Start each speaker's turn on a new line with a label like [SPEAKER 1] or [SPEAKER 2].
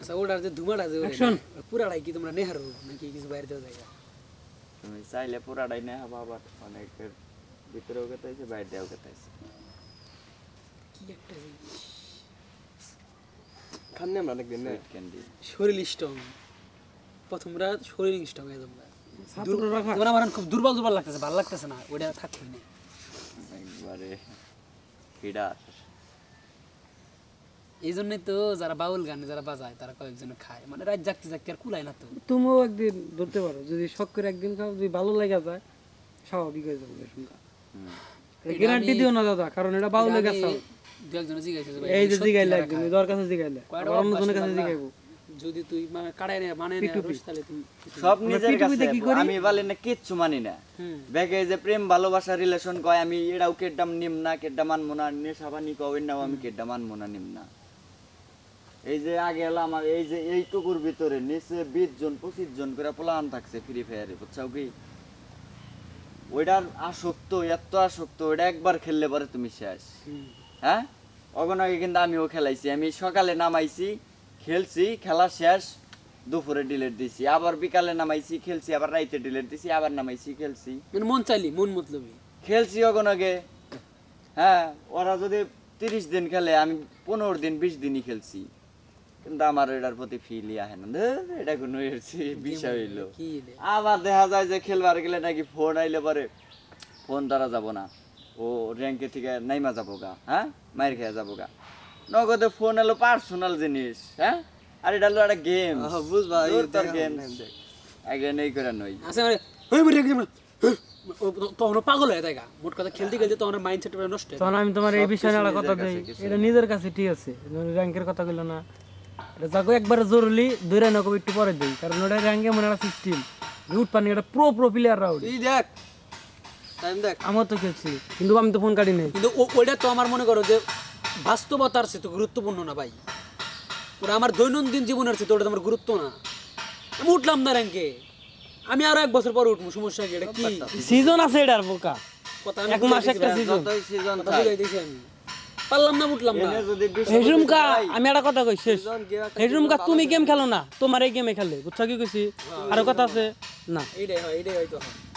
[SPEAKER 1] আচ্ছা ওটার যে ধুমাটা যে পুরাটাই কি তোমরা নেহারো নাকি কিছু বাইরে দেওয়া জায়গা?
[SPEAKER 2] তুমি চাইলে পুরাটাই নেই হবা আবার অনেকের ভিতরেও কেতাইছে বাইরেও কেতাইছে
[SPEAKER 1] কি একটা জিনিস।
[SPEAKER 3] আমরা অনেকদিন না?
[SPEAKER 2] ক্যান্ডি
[SPEAKER 1] শরীর স্ট্রং। প্রথমরা শরীর স্ট্রং হয়ে তোমরা তোমরা আমার খুব দুর্বল দুর্বল লাগতেছে ভালো লাগতেছে না ওটা থাকবে না।
[SPEAKER 2] একবারে।
[SPEAKER 1] এই জন্যই তো যারা বাউল গান যারা বাজায় তারা কয়েকজন খায়। মানে রাত জাগতে জাগতে আর কুলায় না তো।
[SPEAKER 4] তুমিও একদিন ধরতে পারো যদি শখ করে একদিন খাও যদি ভালো লেগে যায় স্বাভাবিক হয়ে যাবে শুনকা গ্যারান্টি দিও না দাদা কারণ এটা এই যে জিগাইলে একদিন দর কাছে জিগাইলে কাছে জিগাইবো।
[SPEAKER 1] যদি তুই মানে কাড়ায় মানে
[SPEAKER 2] সব নিজের কাছে
[SPEAKER 4] কি করি?
[SPEAKER 2] আমি বলি না কিচ্ছু মানি না। ব্যাগে যে প্রেম ভালোবাসা রিলেশন কয় আমি এটাও কেডাম নিম না কেডা মানবো না নেশাবানি কবেন নাও আমি কেডা মানবো না নিম না। এই যে আগে এলো আমার এই যে এইটুকুর ভিতরে নিচে বিশ জন পঁচিশ জন করে প্লান থাকছে ফ্রি ফায়ারে বুঝছাও কি? ওইটার আসক্ত এত আসক্ত ওইটা একবার খেললে পরে তুমি শেষ। হ্যাঁ? আগে কিন্তু আমিও খেলাইছি আমি সকালে নামাইছি খেলছি খেলা শেষ দুপুরে ডিলেট দিছি আবার বিকালে নামাইছি খেলছি আবার রাইতে ডিলেট দিছি আবার নামাইছি খেলছি।
[SPEAKER 1] মানে মন চাইলি মন মতলবি?
[SPEAKER 2] খেলছি অগন আগে হ্যাঁ ওরা যদি তিরিশ দিন খেলে আমি পনেরো দিন বিশ দিনই খেলছি। কিন্তু আমার এটার প্রতি ফিলই আহে না। এটা কোনো বিষয় হইল। আবার দেখা যায় যে খেলবার গেলে নাকি ফোন আইলে পরে ফোন দ্বারা যাব না। ও র্যাঙ্কে থেকে নাইমা যাব গা হ্যাঁ? মায়ের খেয়ে যাব গা। নগদে ফোন এলো পার্সোনাল জিনিস হ্যাঁ? আর এটা হলো একটা গেম
[SPEAKER 3] বুঝবা এই
[SPEAKER 2] তোর গেম। আগে নেই করে নই।
[SPEAKER 1] আচ্ছা মানে ওই মরে একদম তখন পাগল হয়ে দেখা মোট কথা খেলতে খেলতে তখন মাইন্ড নষ্ট
[SPEAKER 4] তখন আমি তোমার এই বিষয়ে কথা দিই এটা নিজের কাছে ঠিক আছে। র্যাঙ্কের কথা কইলো না। এটা যাকো একবারে জরুরি একটু পরে দিই। কারণ ওটা র্যাঙ্কে মনে একটা সিস্টেম রুট পানি এটা প্রো প্রো প্লেয়াররা ওটা
[SPEAKER 3] তুই দেখ টাইম দেখ।
[SPEAKER 4] আমার তো খেলছি কিন্তু আমি তো ফোন কাটি নাই।
[SPEAKER 1] কিন্তু ওইটা তো আমার মনে করো যে বাস্তবতার চেয়ে তো গুরুত্বপূর্ণ না ভাই। ওটা আমার দৈনন্দিন জীবনের চেয়ে তো ওটা আমার গুরুত্ব না। আমি উঠলাম না র্যাঙ্কে আমি আরও এক বছর পরে উঠবো সমস্যা কি? এটা কি?
[SPEAKER 4] সিজন আছে এটার বোকা। এক মাস একটা সিজন
[SPEAKER 2] সিজন
[SPEAKER 1] কথা বুঝাই দিয়েছি আমি। পারলাম না উঠলাম না।
[SPEAKER 4] কা আমি একটা কথা কই শেষ।
[SPEAKER 3] একটা
[SPEAKER 4] কা তুমি গেম খেলো না তোমার এই গেমে খেলে বুঝছ কি কইছি? আরও কথা আছে? না।
[SPEAKER 1] এইটাই হয় এইটাই হয়তো হয়।